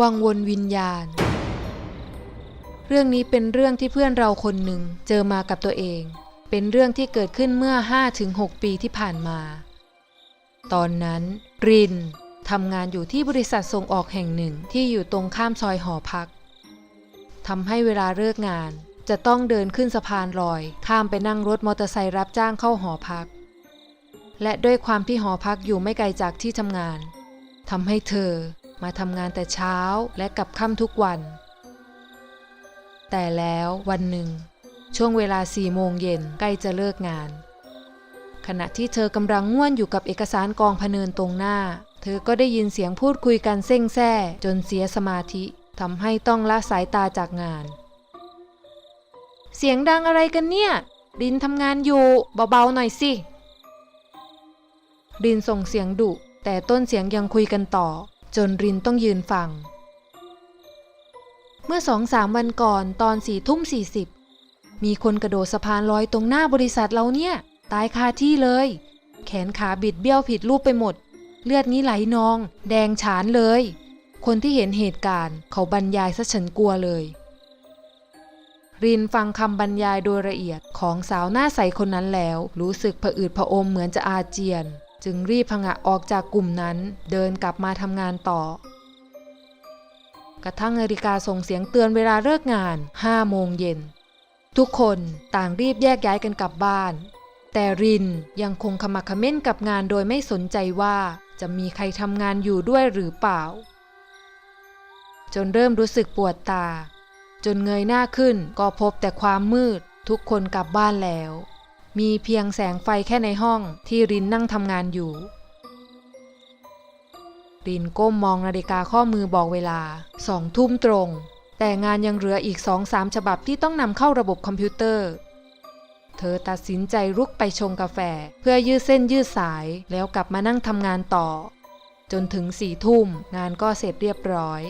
วังวนวิญญาณ เรื่องนี้เป็นเรื่องที่เพื่อนเราคนหนึ่งเจอมากับตัวเอง เป็นเรื่องที่เกิดขึ้นเมื่อ 5-6 ปีที่ผ่านมา ตอนนั้น รินทำงานอยู่ที่บริษัทส่งออกแห่งหนึ่งที่อยู่ตรงข้ามซอยหอพักทำให้เวลาเลิกงาน จะต้องเดินขึ้นสะพานลอย ข้ามไปนั่งรถมอเตอร์ไซค์รับจ้างเข้าหอพัก และด้วยความที่หอพักอยู่ไม่ไกลจากที่ทำงานทำให้เธอ มาทำงานแต่เช้าและกลับค่ำทุกวัน แต่แล้ววันหนึ่ง ช่วงเวลาสี่โมงเย็นใกล้จะเลิกงาน ขณะที่เธอกำลังง่วนอยู่กับเอกสารกองพเนินตรงหน้า เธอก็ได้ยินเสียงพูดคุยกันเส้งแซ่จนเสียสมาธิทำให้ต้องละสายตาจากงาน เสียงดังอะไรกันเนี่ยดินทำงานอยู่เบาๆหน่อยสิรินส่งเสียงดุแต่ต้นเสียงยังคุยกันต่อ จนรินต้องยืนฟัง เมื่อสองสามวันก่อนตอนสี่ทุ่มสี่สิบมีคนกระโดดสะพานลอยตรงหน้าบริษัทเราเนี่ย ตายคาที่เลย แขนขาบิดเบี้ยวผิดรูปไปหมด เลือดนี้ไหลนอง แดงฉานเลย คนที่เห็นเหตุการณ์เขาบรรยายซะฉันกลัวเลย รินฟังคำบรรยายโดยละเอียดของสาวหน้าใสคนนั้นแล้ว รู้สึกผะอืดผะอมเหมือนจะอาเจียน จึงรีบผงะออกจากกลุ่มนั้นเดินกลับมาทำงานต่อ กระทั่งนาฬิกาส่งเสียงเตือนเวลาเลิกงาน5โมงเย็น ทุกคนต่างรีบแยกย้ายกันกลับบ้าน แต่รินยังคงขมักขม้นกับงานโดยไม่สนใจว่าจะมีใครทำงานอยู่ด้วยหรือเปล่า จนเริ่มรู้สึกปวดตา จนเงยหน้าขึ้นก็พบแต่ความมืด ทุกคนกลับบ้านแล้ว มีเพียงแสงไฟแค่ในห้องที่รินนั่งทำงานอยู่ รินก้มมองนาฬิกาข้อมือบอกเวลาสองทุ่มตรง แต่งานยังเหลืออีกสองสามฉบับที่ต้องนำเข้าระบบคอมพิวเตอร์ เธอตัดสินใจรุกไปชงกาแฟ เพื่อยืดเส้นยืดสายแล้วกลับมานั่งทำงานต่อ จนถึงสี่ทุ่มงานก็เสร็จเรียบร้อย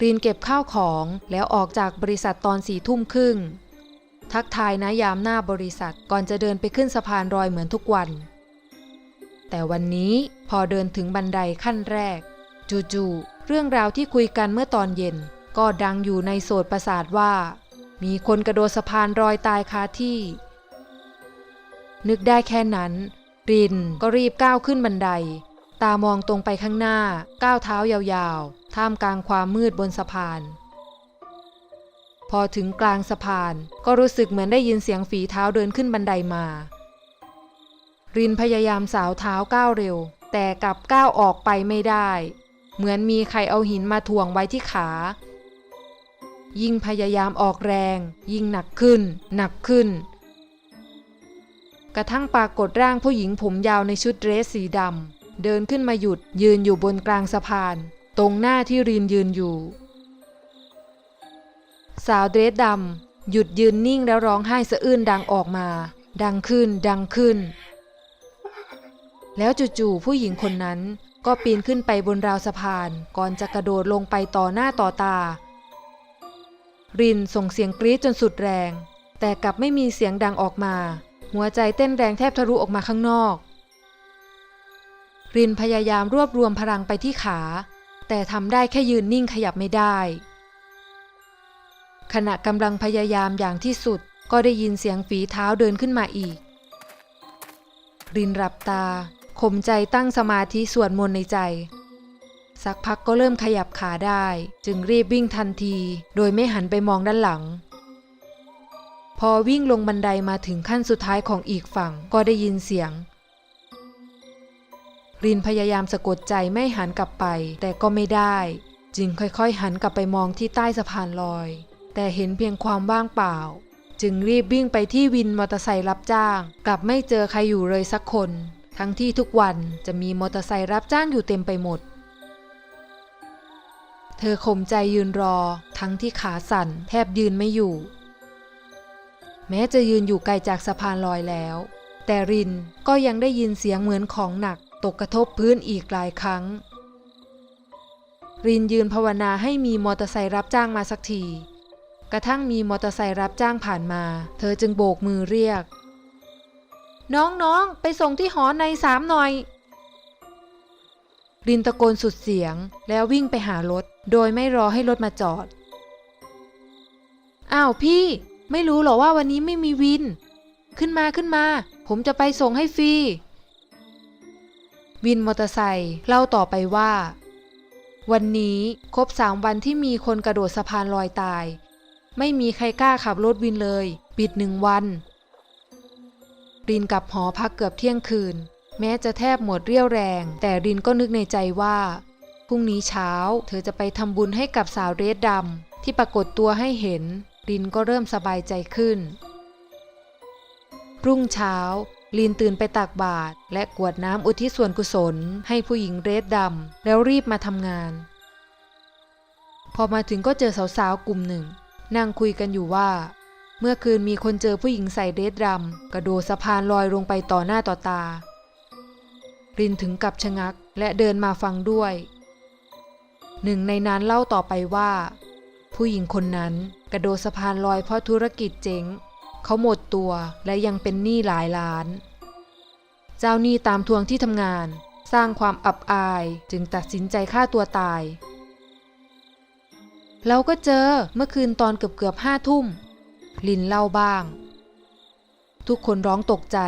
รีนเก็บข้าวของแล้วออกจากบริษัทตอนสี่ทุ่มครึ่ง ทักทายนะยามหน้าบริษัทก่อนจะเดินไปขึ้นสะพานรอยเหมือนทุกวัน แต่วันนี้พอเดินถึงบันไดขั้นแรก จู่ๆเรื่องราวที่คุยกันเมื่อตอนเย็น ก็ดังอยู่ในโสดประสาทว่า มีคนกระโดดสะพานรอยตายคาที่ นึกได้แค่นั้นรินก็รีบก้าวขึ้นบันได ตามองตรงไปข้างหน้าก้าวเท้ายาวๆ ท่ามกลางความมืดบนสะพาน พอถึงกลางสะพาน ก็รู้สึกเหมือนได้ยินเสียงฝีเท้าเดินขึ้นบันไดมา รินพยายามสาวเท้าก้าวเร็ว แต่กลับก้าวออกไปไม่ได้ เหมือนมีใครเอาหินมาถ่วงไว้ที่ขา ยิ่งพยายามออกแรง ยิ่งหนักขึ้น หนักขึ้น กระทั่งปรากฏร่างผู้หญิงผมยาวในชุดเดรสสีดำเดินขึ้นมาหยุดยืนอยู่บนกลางสะพาน ตรงหน้าที่รินยืนอยู่ สาวเดรสดำหยุดยืนนิ่งแล้วร้องไห้สะอื้นดังออกมา ดังขึ้นดังขึ้น แล้วจู่ๆผู้หญิงคนนั้นก็ปีนขึ้นไปบนราวสะพานก่อนจะกระโดดลงไปต่อหน้าต่อตา รินส่งเสียงกรี๊ดจนสุดแรง แต่กลับไม่มีเสียงดังออกมา หัวใจเต้นแรงแทบทะลุออกมาข้างนอก รินพยายามรวบรวมพลังไปที่ขา แต่ทำได้แค่ยืนนิ่งขยับไม่ได้ ขณะกำลังพยายามอย่างที่สุดก็ได้ยินเสียงฝีเท้าเดินขึ้นมาอีก รินหลับตาข่มใจตั้งสมาธิสวดมนต์ในใจ สักพักก็เริ่มขยับขาได้ จึงรีบวิ่งทันที โดยไม่หันไปมองด้านหลัง พอวิ่งลงบันไดมาถึงขั้นสุดท้ายของอีกฝั่งก็ได้ยินเสียง รินพยายามสะกดใจไม่หันกลับไป แต่ก็ไม่ได้ จึงค่อยๆหันกลับไปมองที่ใต้สะพานลอย แต่เห็นเพียงความว่างเปล่า จึงรีบวิ่งไปที่วินมอเตอร์ไซค์รับจ้าง กลับไม่เจอใครอยู่เลยสักคน ทั้งที่ทุกวันจะมีมอเตอร์ไซค์รับจ้างอยู่เต็มไปหมด เธอข่มใจยืนรอ ทั้งที่ขาสั่นแทบยืนไม่อยู่ แม้จะยืนอยู่ไกลจากสะพานลอยแล้ว แต่รินก็ยังได้ยินเสียงเหมือนของหนักตกกระทบพื้นอีกหลายครั้ง รินยืนภาวนาให้มีมอเตอร์ไซค์รับจ้างมาสักที กระทั่งมีมอเตอร์ไซค์รับจ้างผ่านมา เธอจึงโบกมือเรียก น้องๆ ไปส่งที่หอในสามหน่อย รินตะโกนสุดเสียงแล้ววิ่งไปหารถ โดยไม่รอให้รถมาจอด อ้าวพี่ ไม่รู้หรอว่าวันนี้ไม่มีวิน ขึ้นมาขึ้นมา ผมจะไปส่งให้ฟรี วินมอเตอร์ไซค์เล่าต่อไปว่าวันนี้ครบสามวันที่มีคนกระโดดสะพานลอยตาย ไม่มีใครกล้าขับรถวินเลย ปิดหนึ่งวัน รินกลับหอพักเกือบเที่ยงคืน แม้จะแทบหมดเรี่ยวแรง แต่รินก็นึกในใจว่าพรุ่งนี้เช้า เธอจะไปทำบุญให้กับสาวเรดดำที่ปรากฏตัวให้เห็น รินก็เริ่มสบายใจขึ้น รุ่งเช้าลินตื่นไปตักบาตรและกวดน้ำอุทิศส่วนกุศล ให้ผู้หญิงเรดดำแล้วรีบมาทำงาน พอมาถึงก็เจอสาวๆกลุ่มหนึ่ง นั่งคุยกันอยู่ว่า เมื่อคืนมีคนเจอผู้หญิงใส่เดรสดำกระโดดสะพานลอยลงไปต่อหน้าต่อตา รินถึงกับชะงักและเดินมาฟังด้วย หนึ่งในนั้นเล่าต่อไปว่า ผู้หญิงคนนั้นกระโดดสะพานลอยเพราะธุรกิจเจ๊ง เขาหมดตัวและยังเป็นหนี้หลายล้าน เจ้าหนี้ตามทวงที่ทำงาน สร้างความอับอายจึงตัดสินใจฆ่าตัวตาย เราก็เจอเมื่อคืนตอนเกือบเกือบห้าทุ่ม ลินเล่าบ้าง ทุกคนร้องตกใจ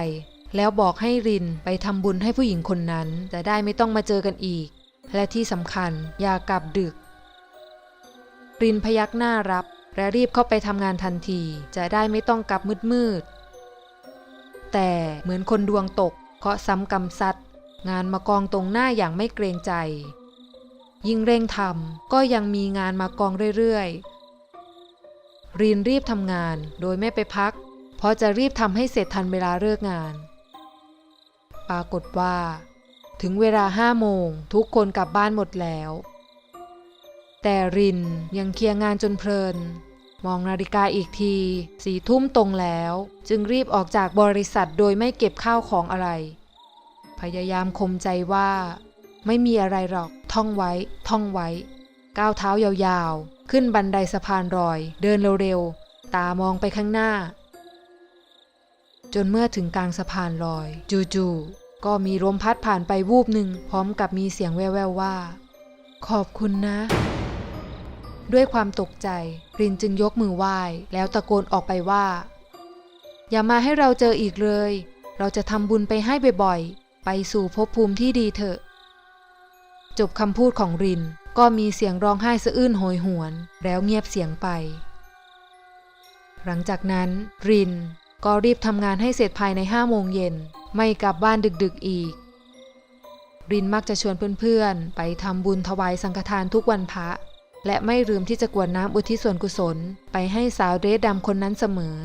แล้วบอกให้รินไปทำบุญให้ผู้หญิงคนนั้น จะได้ไม่ต้องมาเจอกันอีก และที่สำคัญอย่ากลับดึก รินพยักหน้ารับ และรีบเข้าไปทำงานทันที จะได้ไม่ต้องกลับมืดๆแต่เหมือนคนดวงตกเคาะซ้ำกำซัดงานมากองตรงหน้าอย่างไม่เกรงใจ ยิ่งเร่งทำก็ยังมีงานมากองเรื่อยๆ รีนรีบทำงานโดยไม่ไปพัก เพราะจะรีบทำให้เสร็จทันเวลาเลิกงาน ปรากฏว่า ถึงเวลาห้าโมงทุกคนกลับบ้านหมดแล้ว แต่รินยังเคลียร์งานจนเพลิน มองนาฬิกาอีกทีสี่ทุ่มตรงแล้ว จึงรีบออกจากบริษัทโดยไม่เก็บข้าวของอะไร พยายามคมใจว่า ไม่มีอะไรหรอก ท่องไว้ ท่องไว้ ก้าวเท้ายาวๆ ขึ้นบันไดสะพานรอย เดินเร็วๆ ตามองไปข้างหน้า จนเมื่อถึงกลางสะพานลอย จู่ๆ ก็มีลมพัดผ่านไปวูบหนึ่ง พร้อมกับมีเสียงแว่วๆว่า ขอบคุณนะ ด้วยความตกใจ รินจึงยกมือไหว้ แล้วตะโกนออกไปว่า อย่ามาให้เราเจออีกเลย เราจะทำบุญไปให้บ่อยๆ ไปสู่ภพภูมิที่ดีเถอะ จบคำพูดของริน ก็มีเสียงร้องไห้สะอื้นโหยหวน แล้วเงียบเสียงไป หลังจากนั้น รินก็รีบทำงานให้เสร็จภายในห้าโมงเย็น ไม่กลับบ้านดึกๆอีก รินมักจะชวนเพื่อนๆ ไปทำบุญถวายสังฆทานทุกวันพระ และไม่ลืมที่จะกวดน้ำอุทิศส่วนกุศล ไปให้สาวเดรสดำคนนั้นเสมอ